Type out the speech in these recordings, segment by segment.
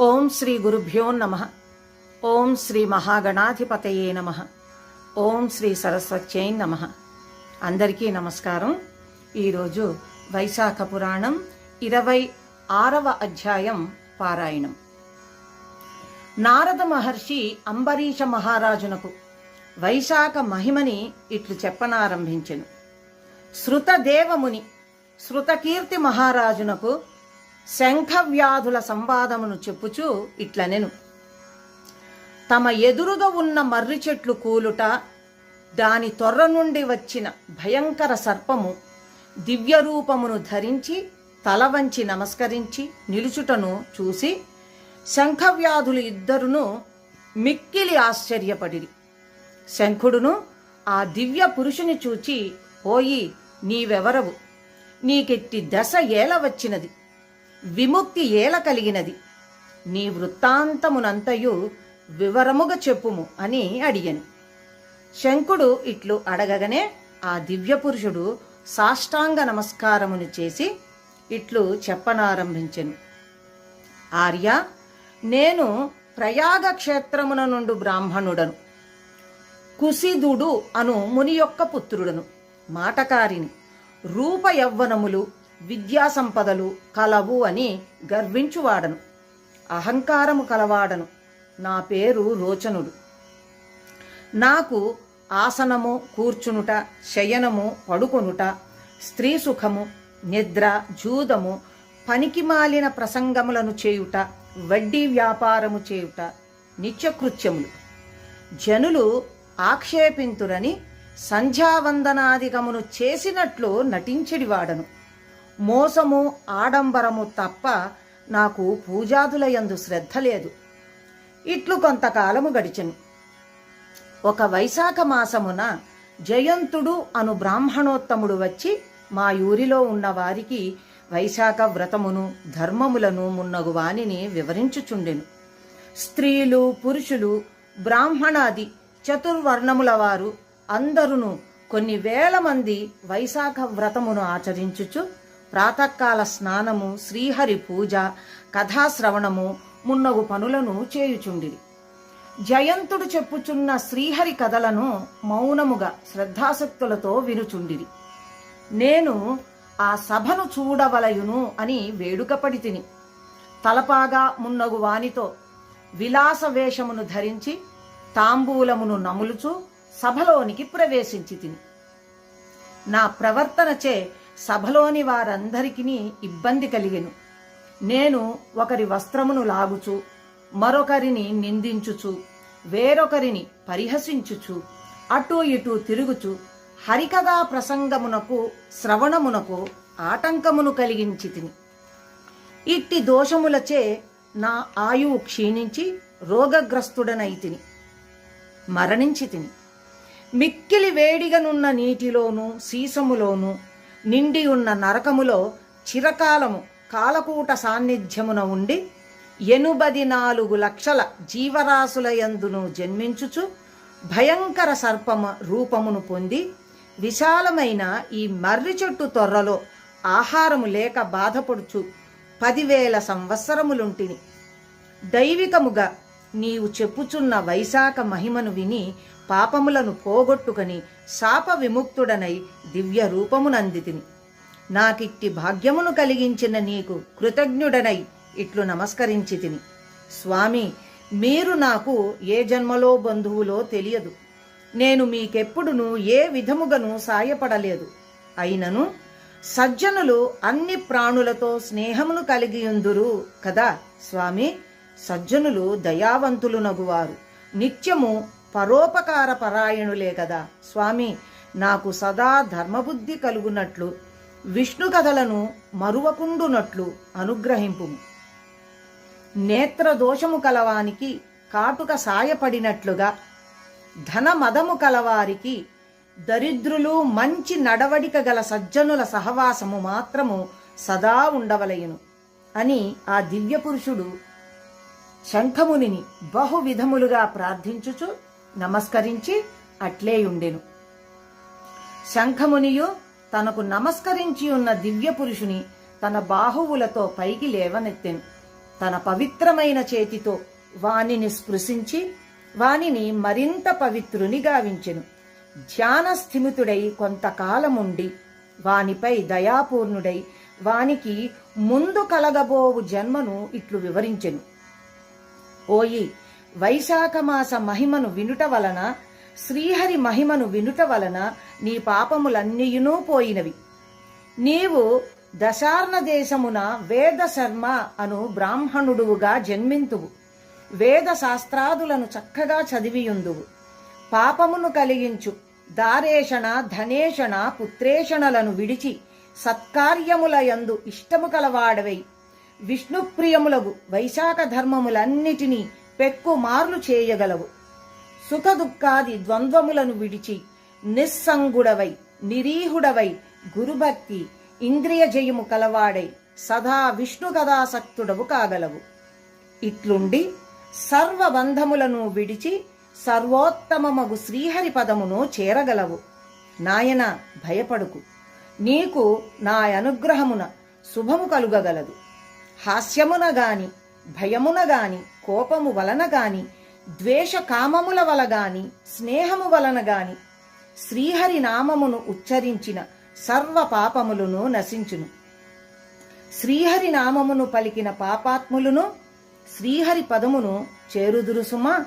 ఓం శ్రీ గురుభ్యో నమ. ఓం శ్రీ మహాగణాధిపతయే నమ. ఓం శ్రీ సరస్వత్యై నమ. అందరికీ నమస్కారం. ఈరోజు వైశాఖ పురాణం ఇరవై ఆరవ అధ్యాయం పారాయణం. నారద మహర్షి అంబరీష మహారాజునకు వైశాఖ మహిమని ఇట్లు చెప్పనారంభించెను. శృతదేవముని శృతకీర్తి మహారాజునకు శంఖవ్యాధుల సంవాదమును చెప్పుచూ ఇట్లనెను. తమ ఎదురుగా ఉన్న మర్రి చెట్లు కూలుట దాని తొర్ర నుండి వచ్చిన భయంకర సర్పము దివ్యరూపమును ధరించి తల వంచి నమస్కరించి నిలుచుటను చూసి శంఖవ్యాధులు ఇద్దరును మిక్కిలి ఆశ్చర్యపడిరి. శంఖుడును ఆ దివ్య పురుషుని చూచి పోయి నీవెవరవు? నీకెట్టి దశ ఏల వచ్చినది? విముక్తి ఏల కలిగినది. నీ వృత్తాంతమునంతయు వివరముగా చెప్పుము అని అడిగాను. శంకుడు ఇట్లు అడగగానే ఆ దివ్య పురుషుడు సాష్టాంగ నమస్కారమును చేసి ఇట్లు చెప్పనారంభించెను. ఆర్య నేను ప్రయాగ క్షేత్రమున నుండు బ్రాహ్మణుడను. కుసిదుడు అను ముని యొక్క పుత్రుడను మాటకారిని రూప యవ్వనములు విద్యా సంపదలు కలవు అని గర్వించువాడను. అహంకారము కలవాడను. నా పేరు రోచనుడు. నాకు ఆసనము కూర్చునుట శయనము పడుకొనుట స్త్రీ సుఖము నిద్ర జూదము పనికిమాలిన ప్రసంగములను చేయుట వడ్డీ వ్యాపారము చేయుట నిత్యకృత్యములు. జనులు ఆక్షేపింతురని సంధ్యావందనాధికమును చేసినట్లు నటించెడివాడను. మోసము ఆడంబరము తప్ప నాకు పూజాదులయందు శ్రద్ధ లేదు. ఇట్లు కొంతకాలము గడిచెను. ఒక వైశాఖ మాసమున జయంతుడు అను బ్రాహ్మణోత్తముడు వచ్చి మా ఊరిలో ఉన్న వారికి వైశాఖ వ్రతమును ధర్మములను మున్నగు వానిని వివరించుచుండెను. స్త్రీలు పురుషులు బ్రాహ్మణాది చతుర్వర్ణముల వారు అందరును కొన్ని వేల మంది వైశాఖ వ్రతమును ఆచరించుచు ప్రాతకాల స్నానము శ్రీహరి పూజ కథాశ్రవణము మున్నగు పనులను చేయుచుండిరి. జయంతుడు చెప్పుచున్న శ్రీహరి కథలను మౌనముగా శ్రద్ధాశక్తులతో వినుచుండిరి. నేను ఆ సభను చూడవలయును అని వేడుకపడి తిని తలపాగా మున్నగు వానితో విలాస వేషమును ధరించి తాంబూలమును నములుచు సభలోనికి ప్రవేశించి తిని నా ప్రవర్తనచే సభలోని వారందరికీ ఇబ్బంది కలిగెను. నేను ఒకరి వస్త్రమును లాగుచు మరొకరిని నిందించుచు వేరొకరిని పరిహసించుచు అటు ఇటు తిరుగుచు హరికథా ప్రసంగమునకు శ్రవణమునకు ఆటంకమును కలిగించి తిని ఇట్టి దోషములచే నా ఆయువు క్షీణించి రోగగ్రస్తుడనై తిని మరణించి తిని మిక్కిలి వేడిగనున్న నీటిలోనూ సీసములోనూ నిండి ఉన్న నరకములో చిరకాలము కాలకూట సాన్నిధ్యమున ఉండి ఎనుబది నాలుగు లక్షల జీవరాశుల యందును జన్మించుచు భయంకర సర్పమ రూపమును పొంది విశాలమైన ఈ మర్రి చెట్టు తొర్రలో ఆహారము లేక బాధపడుచు పదివేల సంవత్సరములుంటిని. దైవికముగా నీవు చెప్పుచున్న వైశాఖ మహిమను విని పాపములను పోగొట్టుకొని శాప విముక్తుడనై దివ్య రూపమునందితిని. నాకిట్టి భాగ్యమును కలిగించిన నీకు కృతజ్ఞుడనై ఇట్లు నమస్కరించి తిని స్వామి మీరు నాకు ఏ జన్మలో బంధువులో తెలియదు. నేను మీకెప్పుడును ఏ విధముగను సాయపడలేదు. అయినను సజ్జనులు అన్ని ప్రాణులతో స్నేహమును కలిగియుందురు కదా స్వామి? సజ్జనులు దయావంతులు నగువారు నిత్యము పరోపకార పరాయణులే కదా. స్వామి నాకు సదా ధర్మబుద్ధి కలుగునట్లు విష్ణు కథలను మరువకుండునట్లు అనుగ్రహింపు. నేత్ర దోషము కలవానికి కాటుక సాయపడినట్లుగా ధనమదము కలవారికి దరిద్రులు మంచి నడవడిక గల సజ్జనుల సహవాసము మాత్రము సదా ఉండవలయును అని ఆ దివ్య పురుషుడు శంఖమునిని బహు విధములుగా ప్రార్థించుచు నమస్కరించి అట్లేయుండెను శంఖమునియు తనకు నమస్కరించి ఉన్న దివ్య పురుషుని తన బాహువులతో పైకి లేవనెత్తెను. తన పవిత్రమైన చేతితో వానిని స్పృశించి వానిని మరింత పవిత్రుని గావించెను. ధ్యాన స్థిమితుడై కొంతకాలముండి వానిపై దయాపూర్ణుడై వానికి ముందు కలగబోవు జన్మను ఇట్లు వివరించెను. ఓయి వైశాఖ మాస మహిమను వినుట వలన శ్రీహరి మహిమను వినుట వలన నీ పాపములన్నీయునూ పోయినవి. నీవు దశార్ణ దేశమున వేద శర్మ అను బ్రాహ్మణుడువుగా జన్మింతువు. వేద శాస్త్రాదులను చక్కగా చదివియుందువు. పాపమును కలిగించు దారేషణ ధనేషణ పుత్రేషణలను విడిచి సత్కార్యములయందు ఇష్టము కలవాడవై. విష్ణుప్రియములగు వైశాఖ ధర్మములన్నిటినీ పెక్కు మార్లు చేయగలవు. సుఖ దుఃఖాది ద్వంద్వములను విడిచి నిస్సంగుడవై నిరీహుడవై గురుభక్తి ఇంద్రియ జయము కలవాడై సదా విష్ణు కథాసక్తుడవు కాగలవు. ఇట్లుండి సర్వబంధములను విడిచి సర్వోత్తమమగు శ్రీహరి పదమును చేరగలవు. నాయన భయపడుకు. నీకు నా అనుగ్రహమున శుభము కలుగగలదు. హాస్యమున గాని భయమున గాని కోపము వలన గాని ద్వేష కామముల వల గాని స్నేహము వలన గాని శ్రీహరి నామమును ఉచ్చరించిన సర్వ పాపములను నశించును. శ్రీహరి నామమును పలికిన పాపాత్ములను శ్రీహరి పదమును చేరుదురు సుమా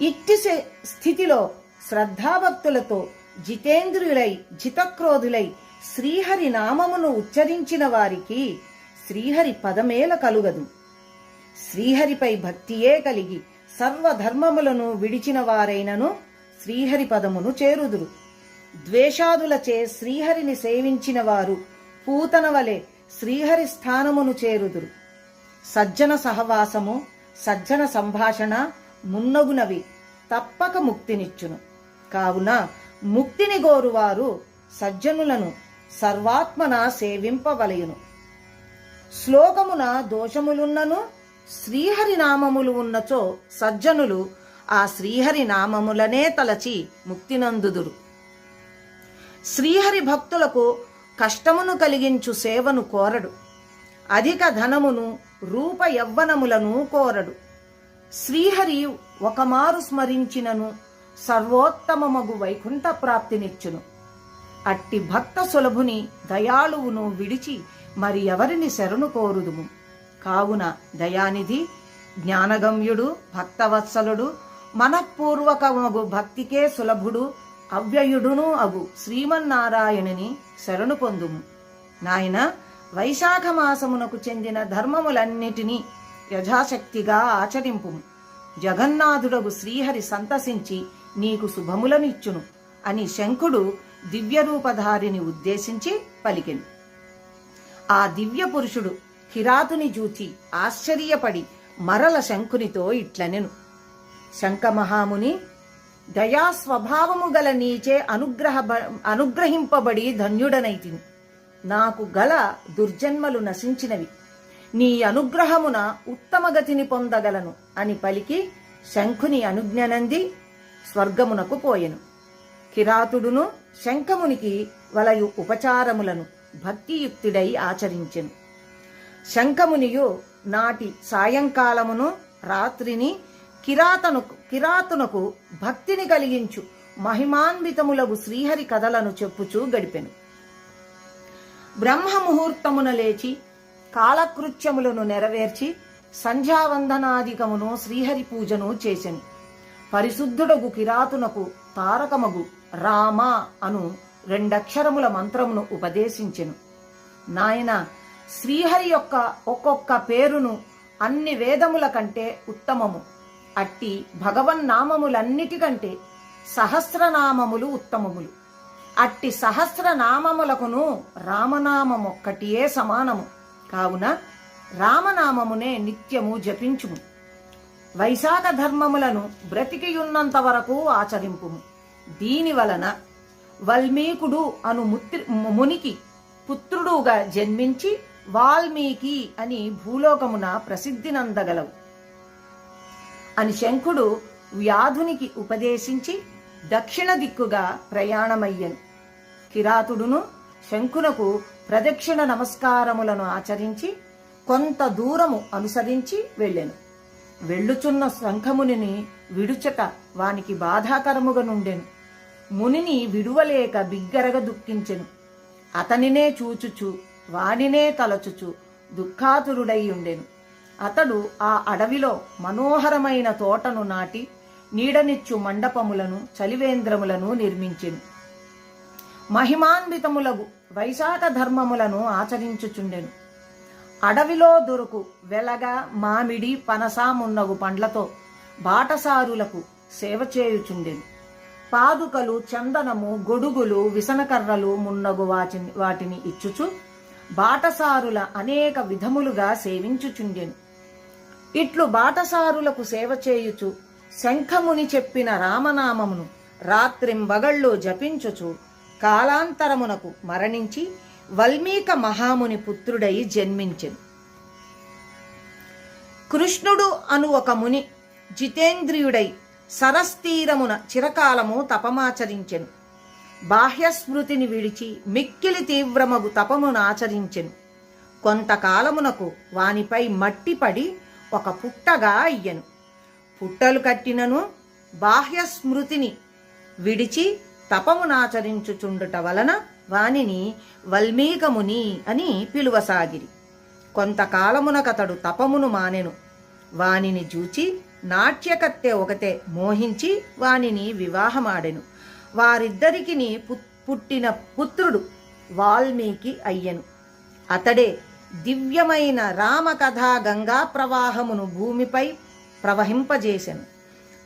ఇట్టి స్థితిలో శ్రద్ధాభక్తులతో జితేంద్రులై జితక్రోధులై శ్రీహరి నామమును ఉచ్చరించిన వారికి శ్రీహరి పదమేల కలుగదు. శ్రీహరిపై భక్తియే కలిగి సర్వధర్మములను విడిచిన వారైనను శ్రీహరి పదమును చేరుదురు. ద్వేషాదులచే శ్రీహరిని సేవించిన వారు పూతన వలె శ్రీహరి స్థానమును చేరుదురు. సజ్జన సహవాసము సజ్జన సంభాషణ మున్నగునవి తప్పక ముక్తినిచ్చును. కావున ముక్తిని గోరువారు సజ్జనులను సర్వాత్మన సేవింపవలయును. శ్లోకమున దోషములున్నను శ్రీహరి నామములు ఉన్నచో సజ్జనులు ఆ శ్రీహరి నామములనే తలచి ముక్తినందుదురు. శ్రీహరి భక్తులకు కష్టమును కలిగించు సేవను కోరడు. అధిక ధనమును రూప యవ్వనములను కోరడు. శ్రీహరి ఒకమారు స్మరించినను సర్వోత్తమమగు వైకుంఠ ప్రాప్తినిచ్చును. అట్టి భక్త సులభుని దయాళువును విడిచి మరి ఎవరిని శరణు కోరుదుము? కావున దయానిధి జ్ఞానగమ్యుడు భక్తవత్సలుడు మనఃపూర్వకమగు భక్తికే సులభుడు అవ్యయుడును అగు శ్రీమన్నారాయణుని శరణు పొందుము. నాయన వైశాఖ మాసమునకు చెందిన ధర్మములన్నిటినీ యథాశక్తిగా ఆచరింపుము. జగన్నాథుడగు శ్రీహరి సంతసించి నీకు శుభములనిచ్చును అని శంఖుడు దివ్యరూపధారిని ఉద్దేశించి పలికెను. ఆ దివ్య పురుషుడు కిరాతుని జూచి ఆశ్చర్యపడి మరల శంకునితో ఇట్లనెను. శంఖమహాముని దయా స్వభావము గల నీచే అనుగ్రహ అనుగ్రహింపబడి ధన్యుడనైతిని. నాకు గల దుర్జన్మలు నశించినవి. నీ అనుగ్రహమున ఉత్తమగతిని పొందగలను అని పలికి శంఖుని అనుజ్ఞనంది స్వర్గమునకు పోయెను. కిరాతుడును శంఖమునికి వలయు ఉపచారములను భక్తియుక్తుడై ఆచరించెను. శంఖమునియు నాటి సాయంకాలమును రాత్రిని కిరాతనుకు కిరాతునకు భక్తిని కలిగించు మహిమాన్వితములగు శ్రీహరి కథలను చెప్పుచూ గడిపెను. బ్రహ్మ ముహూర్తమున లేచి కాలకృత్యములను నెరవేర్చి సంధ్యావందనాదికమును శ్రీహరి పూజను చేసెను. పరిశుద్ధుడగు కిరాతునకు తారకమగు రామ అను రెండక్షరముల మంత్రమును ఉపదేశించెను. నాయన శ్రీహరి యొక్క ఒక్కొక్క పేరును అన్ని వేదముల కంటే ఉత్తమము. అట్టి భగవన్నామములన్నిటికంటే సహస్రనామములు ఉత్తమములు. అట్టి సహస్రనామములకును రామనామమొక్కటియే సమానము. కావున రామనామమునే నిత్యము జపించుము. వైశాఖ ధర్మములను బ్రతికియున్నంత వరకు ఆచరింపుము. దీని వలన వల్మీకుడు అను ముత్రి మునికి పుత్రుడుగా జన్మించి వాల్మీకి అని భూలోకమున ప్రసిద్ధినందగలవు. అని శంఖుడు వ్యాధునికి ఉపదేశించి దక్షిణ దిక్కుగా ప్రయాణమయ్యను. కిరాతుడును శంఖునకు ప్రదక్షిణ నమస్కారములను ఆచరించి కొంత దూరము అనుసరించి వెళ్ళెను. వెళ్ళుచున్న శంఖమునిని విడుచక వానికి బాధాకరముగా నుండెను. మునిని విడువలేక బిగ్గరగా దుఃఖించెను. అతనినే చూచుచు వానినే తలచుచు దుఃఖాతురుడై ఉండెను. అతడు ఆ అడవిలో మనోహరమైన తోటను నాటి నీడనిచ్చు మండపములను చలివేంద్రములను నిర్మించెను. మహిమాన్వితములగు వైశాఖ ధర్మములను ఆచరించుచుండెను. అడవిలో దొరుకు వెలగ మామిడి పనసామున్నగు పండ్లతో బాటసారులకు సేవ చేయుచుండెను. పాదుకలు చందనము గొడుగులు విసనకర్రలు మున్నగు వాటిని వాటిని ఇచ్చుచు బాటసారుల అనేక విధములుగా సేవించుచుండెను. ఇట్లు బాటసారులకు సేవ చేయుచు శంఖముని చెప్పిన రామనామమును రాత్రింబగళ్ళు జపించుచు కాలాంతరమునకు మరణించి వల్మీక మహాముని పుత్రుడై జన్మించెను. కృష్ణుడు అను ఒక ముని జితేంద్రియుడై సరస్తీరమున చిరకాలము తపమాచరించెను. బాహ్య స్మృతిని విడిచి మిక్కిలి తీవ్రమగు తపమునాచరించెను కొంతకాలమునకు వానిపై మట్టిపడి ఒక పుట్టగా అయ్యెను. పుట్టలు కట్టినను బాహ్య స్మృతిని విడిచి తపమునాచరించుచుండుట వలన వానిని వల్మీకముని అని పిలువసాగిరి. కొంతకాలమునకతడు తపమును మానెను. వానిని జూచి నాట్యకత్తె ఒకతే మోహించి వానిని వివాహమాడెను. వారిద్దరికి పుట్టిన పుత్రుడు వాల్మీకి అయ్యను. అతడే దివ్యమైన రామకథా గంగా ప్రవాహమును భూమిపై ప్రవహింపజేసెను.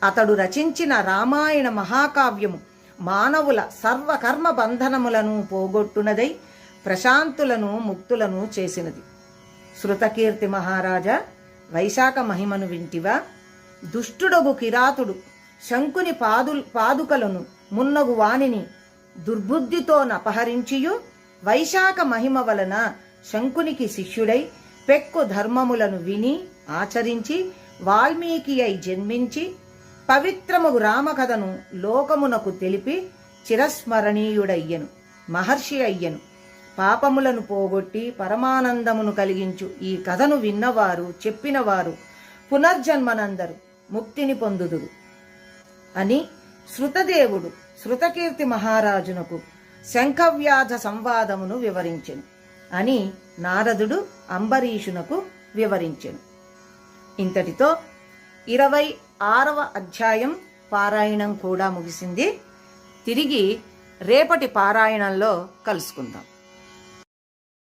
అతడు రచించిన రామాయణ మహాకావ్యము మానవుల సర్వకర్మ బంధనములను పోగొట్టునదై ప్రశాంతులను ముక్తులను చేసినది. శృతకీర్తి మహారాజా వైశాఖ మహిమను వింటివా? దుష్టుడగు కిరాతుడు శంకుని పాదు పాదుకలను మున్నగు వానిని దుర్బుద్ధితో నపహరించియు వైశాఖ మహిమ వలన శంకునికి శిష్యుడై పెక్కు ధర్మములను విని ఆచరించి వాల్మీకి అయి జన్మించి పవిత్రముగు రామకథను లోకమునకు తెలిపి చిరస్మరణీయుడయ్యను మహర్షి అయ్యను. పాపములను పోగొట్టి పరమానందమును కలిగించు ఈ కథను విన్నవారు చెప్పినవారు పునర్జన్మనందరు ముక్తిని పొందుదురు. అని శృతదేవుడు శృతకీర్తి మహారాజునకు శంఖవ్యాధ సంవాదమును వివరించెను అని నారదుడు అంబరీషునకు వివరించెను. ఇంతటితో ఇరవై ఆరవ అధ్యాయం పారాయణం కూడా ముగిసింది. తిరిగి రేపటి పారాయణంలో కలుసుకుందాం.